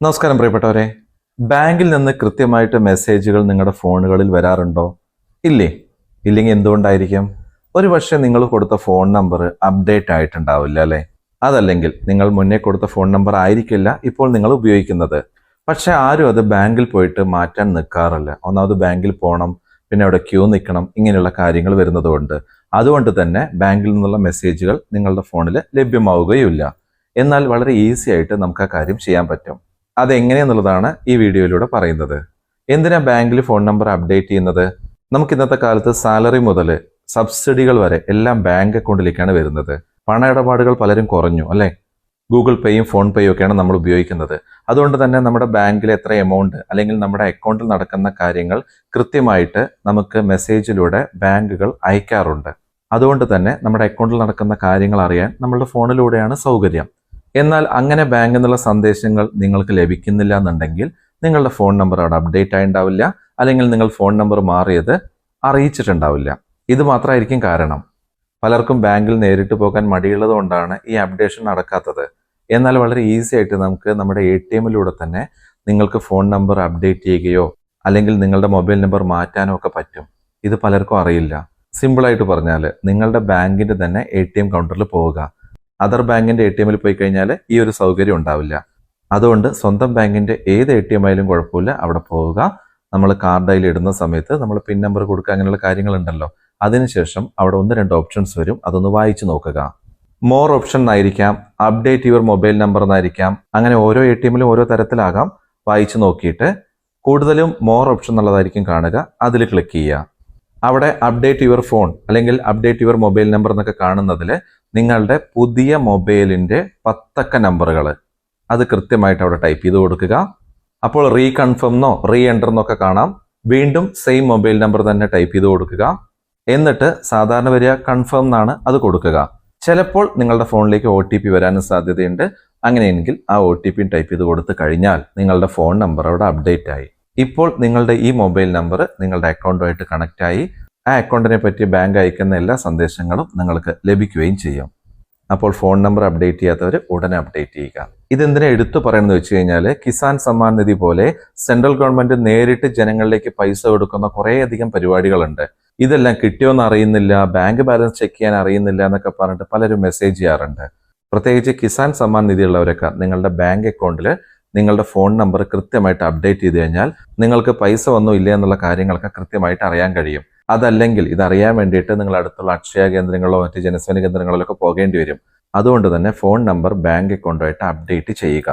നമസ്കാരം പ്രിയപ്പെട്ടവരെ. ബാങ്കിൽ നിന്ന് കൃത്യമായിട്ട് മെസ്സേജുകൾ നിങ്ങളുടെ ഫോണുകളിൽ വരാറുണ്ടോ? ഇല്ലേ? ഇല്ലെങ്കിൽ എന്തുകൊണ്ടായിരിക്കും? ഒരു പക്ഷേ നിങ്ങൾ കൊടുത്ത ഫോൺ നമ്പർ അപ്ഡേറ്റ് ആയിട്ടുണ്ടാവില്ല അല്ലേ? അതല്ലെങ്കിൽ നിങ്ങൾ മുന്നേ കൊടുത്ത ഫോൺ നമ്പർ ആയിരിക്കില്ല ഇപ്പോൾ നിങ്ങൾ ഉപയോഗിക്കുന്നത്. പക്ഷേ ആരും അത് ബാങ്കിൽ പോയിട്ട് മാറ്റാൻ നിൽക്കാറില്ല ഒന്നാമത് ബാങ്കിൽ പോകണം പിന്നെ അവിടെ ക്യൂ നിൽക്കണം ഇങ്ങനെയുള്ള കാര്യങ്ങൾ വരുന്നതുകൊണ്ട്. അതുകൊണ്ട് തന്നെ ബാങ്കിൽ നിന്നുള്ള മെസ്സേജുകൾ നിങ്ങളുടെ ഫോണിൽ ലഭ്യമാവുകയില്ല എന്നാൽ വളരെ ഈസി ആയിട്ട് നമുക്ക് ആ കാര്യം ചെയ്യാൻ പറ്റും. അതെങ്ങനെയെന്നുള്ളതാണ് ഈ വീഡിയോയിലൂടെ പറയുന്നത്. എന്തിനാ ബാങ്കിൽ ഫോൺ നമ്പർ അപ്ഡേറ്റ് ചെയ്യുന്നത്? നമുക്ക് ഇന്നത്തെ കാലത്ത് സാലറി മുതൽ സബ്സിഡികൾ വരെ എല്ലാം ബാങ്ക് അക്കൗണ്ടിലേക്കാണ് വരുന്നത്. പണ ഇടപാടുകൾ പലരും കുറഞ്ഞു അല്ലേ? ഗൂഗിൾ പേയും ഫോൺ പേയും ഒക്കെയാണ് നമ്മൾ ഉപയോഗിക്കുന്നത്. അതുകൊണ്ട് തന്നെ നമ്മുടെ ബാങ്കിൽ എത്ര എമൗണ്ട് അല്ലെങ്കിൽ നമ്മുടെ അക്കൗണ്ടിൽ നടക്കുന്ന കാര്യങ്ങൾ കൃത്യമായിട്ട് നമുക്ക് മെസ്സേജിലൂടെ ബാങ്കുകൾ അയക്കാറുണ്ട്. അതുകൊണ്ട് തന്നെ നമ്മുടെ അക്കൗണ്ടിൽ നടക്കുന്ന കാര്യങ്ങൾ അറിയാൻ നമ്മളുടെ ഫോണിലൂടെയാണ് സൗകര്യം. എന്നാൽ അങ്ങനെ ബാങ്കിൽ നിന്നുള്ള സന്ദേശങ്ങൾ നിങ്ങൾക്ക് ലഭിക്കുന്നില്ല എന്നുണ്ടെങ്കിൽ നിങ്ങളുടെ ഫോൺ നമ്പർ അവിടെ അപ്ഡേറ്റ് ആയിണ്ടാവില്ല. അല്ലെങ്കിൽ നിങ്ങൾ ഫോൺ നമ്പർ മാറിയത് അറിയിച്ചിട്ടുണ്ടാവില്ല. ഇത് മാത്രമായിരിക്കും കാരണം. പലർക്കും ബാങ്കിൽ നേരിട്ട് പോകാൻ മടിയുള്ളതുകൊണ്ടാണ് ഈ അപ്ഡേഷൻ നടക്കാത്തത്. എന്നാൽ വളരെ ഈസി ആയിട്ട് നമുക്ക് നമ്മുടെ എ ടി എമ്മിലൂടെ തന്നെ നിങ്ങൾക്ക് ഫോൺ നമ്പർ അപ്ഡേറ്റ് ചെയ്യുകയോ അല്ലെങ്കിൽ നിങ്ങളുടെ മൊബൈൽ നമ്പർ മാറ്റാനോ ഒക്കെ പറ്റും. ഇത് പലർക്കും അറിയില്ല. സിമ്പിളായിട്ട് പറഞ്ഞാൽ നിങ്ങളുടെ ബാങ്കിന്റെ തന്നെ എ ടി എം കൗണ്ടറിൽ പോവുക. അതർ ബാങ്കിന്റെ എ ടി എമ്മിൽ പോയി കഴിഞ്ഞാൽ ഈ ഒരു സൗകര്യം ഉണ്ടാവില്ല. അതുകൊണ്ട് സ്വന്തം ബാങ്കിന്റെ ഏത് എ ടി എം ആയാലും കുഴപ്പമില്ല. അവിടെ പോവുക. നമ്മൾ കാർഡ് അതിൽ ഇടുന്ന സമയത്ത് നമ്മൾ പിൻ നമ്പർ കൊടുക്കുക അങ്ങനെയുള്ള കാര്യങ്ങളുണ്ടല്ലോ. അതിനുശേഷം അവിടെ ഒന്ന് രണ്ട് ഓപ്ഷൻസ് വരും. അതൊന്ന് വായിച്ചു നോക്കുക. മോർ ഓപ്ഷൻ എന്നായിരിക്കാം അപ്ഡേറ്റ് യുവർ മൊബൈൽ നമ്പർ എന്നായിരിക്കാം. അങ്ങനെ ഓരോ എ ടി എമ്മിലും ഓരോ തരത്തിലാകാം. വായിച്ചു നോക്കിയിട്ട് കൂടുതലും മോർ ഓപ്ഷൻ എന്നുള്ളതായിരിക്കും കാണുക. അതിൽ ക്ലിക്ക് ചെയ്യുക. അവിടെ അപ്ഡേറ്റ് യുവർ ഫോൺ അല്ലെങ്കിൽ അപ്ഡേറ്റ് യുവർ മൊബൈൽ നമ്പർ എന്നൊക്കെ കാണുന്നതിൽ നിങ്ങളുടെ പുതിയ മൊബൈലിന്റെ പത്തക്ക നമ്പറുകൾ. അത് കൃത്യമായിട്ട് അവിടെ ടൈപ്പ് ചെയ്ത് കൊടുക്കുക. അപ്പോൾ റീ കൺഫേം എന്നോ റീ എന്റർ എന്നൊക്കെ കാണാം. വീണ്ടും സെയിം മൊബൈൽ നമ്പർ തന്നെ ടൈപ്പ് ചെയ്ത് കൊടുക്കുക. എന്നിട്ട് സാധാരണ വരിക കൺഫേം എന്നാണ് അത് കൊടുക്കുക. ചിലപ്പോൾ നിങ്ങളുടെ ഫോണിലേക്ക് ഒ ടി പി വരാനും സാധ്യതയുണ്ട്. അങ്ങനെയെങ്കിൽ ആ ഒ ടി പി ടൈപ്പ് ചെയ്ത് കൊടുത്തു കഴിഞ്ഞാൽ നിങ്ങളുടെ ഫോൺ നമ്പർ അവിടെ അപ്ഡേറ്റ് ആയി. ഇപ്പോൾ നിങ്ങളുടെ ഈ മൊബൈൽ നമ്പർ നിങ്ങളുടെ അക്കൗണ്ടുമായിട്ട് കണക്റ്റ് ആയി. ആ അക്കൗണ്ടിനെ പറ്റി ബാങ്ക് അയക്കുന്ന എല്ലാ സന്ദേശങ്ങളും നിങ്ങൾക്ക് ലഭിക്കുകയും ചെയ്യും. അപ്പോൾ ഫോൺ നമ്പർ അപ്ഡേറ്റ് ചെയ്യാത്തവർ ഉടനെ അപ്ഡേറ്റ് ചെയ്യുക. ഇതെന്തിനാ എടുത്തു പറയണമെന്ന് വെച്ച് കഴിഞ്ഞാൽ കിസാൻ സമ്മാൻ നിധി പോലെ സെൻട്രൽ ഗവൺമെന്റ് നേരിട്ട് ജനങ്ങളിലേക്ക് പൈസ കൊടുക്കുന്ന കുറേയധികം പരിപാടികളുണ്ട്. ഇതെല്ലാം കിട്ടിയോന്ന് അറിയുന്നില്ല ബാങ്ക് ബാലൻസ് ചെക്ക് ചെയ്യാൻ അറിയുന്നില്ല എന്നൊക്കെ പറഞ്ഞിട്ട് പലരും മെസ്സേജ് ചെയ്യാറുണ്ട്. പ്രത്യേകിച്ച് കിസാൻ സമ്മാൻ നിധി ഉള്ളവരൊക്കെ നിങ്ങളുടെ ബാങ്ക് അക്കൗണ്ടിൽ നിങ്ങളുടെ ഫോൺ നമ്പർ കൃത്യമായിട്ട് അപ്ഡേറ്റ് ചെയ്ത് കഴിഞ്ഞാൽ നിങ്ങൾക്ക് പൈസ വന്നോ ഇല്ല എന്നുള്ള കാര്യങ്ങളൊക്കെ കൃത്യമായിട്ട് അറിയാൻ കഴിയും. അതല്ലെങ്കിൽ ഇതറിയാൻ വേണ്ടിയിട്ട് നിങ്ങൾ അടുത്തുള്ള അക്ഷയ കേന്ദ്രങ്ങളോ മറ്റ് ജനസേന കേന്ദ്രങ്ങളിലൊക്കെ പോകേണ്ടി വരും. അതുകൊണ്ട് തന്നെ ഫോൺ നമ്പർ ബാങ്ക് അക്കൗണ്ടുമായിട്ട് അപ്ഡേറ്റ് ചെയ്യുക.